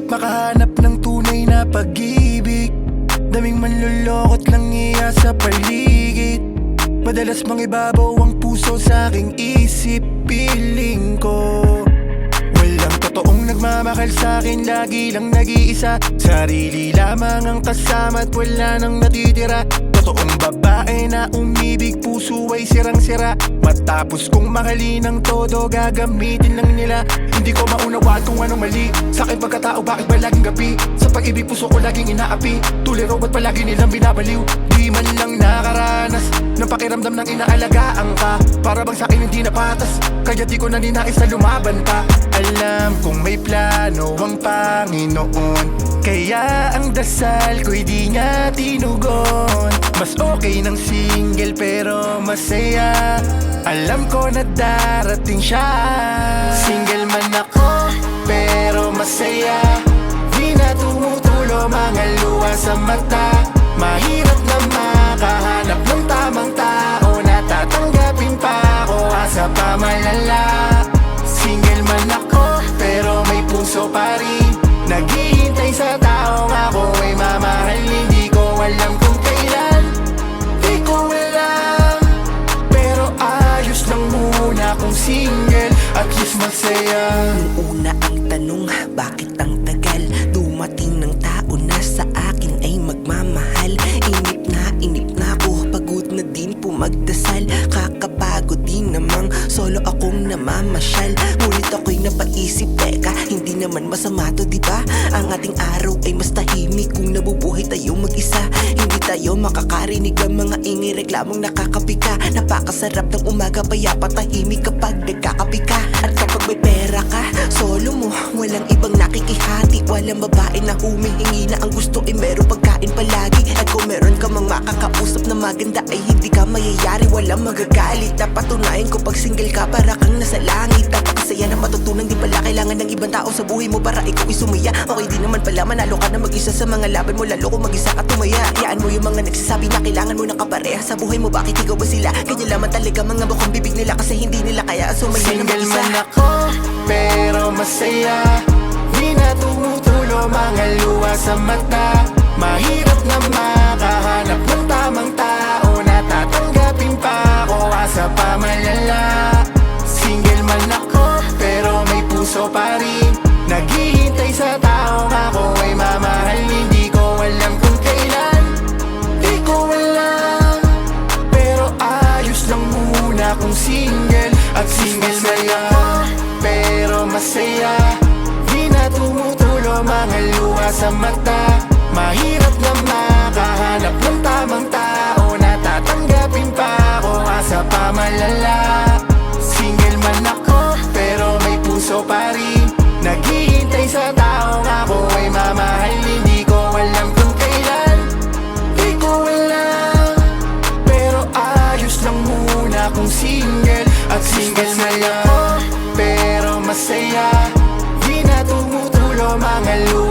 Hirap makahanap ng tunay na pag-ibig. Daming manlulokot lang iya sa paligid. Madalas mangibabaw ang puso sa aking isip Piling ko. Walang totoong nagmamakal sa akin Lagi lang nag-iisa. Sarili lamang ang kasama At wala nang natitira Totoong babae na umibig Puso ay sirang-sira. Matapos kong mahalin ng todo Gagamitin lang nila. Hindi ko maunawaan kung anong mali Sa akin pagkatao bakit ba laging gabi? Sa pag-ibig puso ko laging inaapi. Tuliro ba't palagi nilang binabaliw. Di man lang nakaranas. Ng pakiramdam ng inaalagaan ka. Para bang sa akin hindi na patas Kaya di ko na ninais na lumaban pa Alam kong may plano ang Panginoon. Kaya ang dasal ko'y di niya tinugon. Mas okay ng single pero masaya. Alam ko na darating siya. Single man ako pero masaya. Di na tumutulo mga luha sa mata Least masaya. Una ang tanong, bakit ang tagal? Dumating ng tao na sa akin ay magmamahal. Inip na, inip na ako, pagod na din po magdasal Kakapagod din namang solo akong namamasyal. Ngunit ako'y napaisip, teka, hindi naman masama to diba? Ang ating araw ay mas tahimik kung nabubuhay tayo mag-isa. Tayo makakarinig ng mga ingay reklamong nakakapika. Napakasarap ng umaga, payapa tahimik kapag nagkakapi Walang babae na humihingi na ang gusto ay meron pagkain palagi. At kung meron ka mang makakausap na maganda ay hindi ka mayayari Walang magagalit. Napatunayan ko pag single ka para kang nasa langit. Napakasaya na matutunan di pala kailangan ng ibang tao sa buhay mo para ikaw ay sumaya. Okay di naman pala manalo ka na mag-isa sa mga laban mo Lalo kung mag-isa ka tumaya. Hayaan mo yung mga nagsasabi na kailangan mo ng kapareha sa buhay mo Bakit ikaw ba sila? Ganyan lamang talaga mga mukhang bibig nila kasi hindi nila kaya. Sumaya na Single mag-isa man ako, pero masaya. na tumutulo mga luha sa mata. Mahirap na makahanap ng tamang tao. Na tatanggapin pa ako asa pa malala Single man ako, pero may puso pa rin. Naghihintay sa taong ako ay mamahal. Hindi ko alam kung kailan Di ko alam. Pero ayos lang muna kung single At single na ako Pero masaya Di na tumutulo mga luha sa mata. Mahirap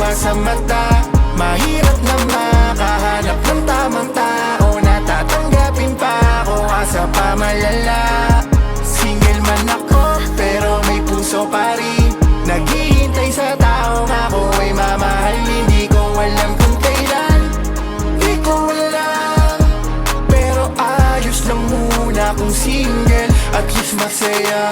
luha sa mata. Mahirap na makahanap ng tamang tao. Na tatanggapin pa ako asa pa malala Single man ako pero may puso pa rin. Naghihintay sa taong ako ay mamahal. Hindi ko alam kung kailan. Di ko alam pero ayos lang muna kung single At least masaya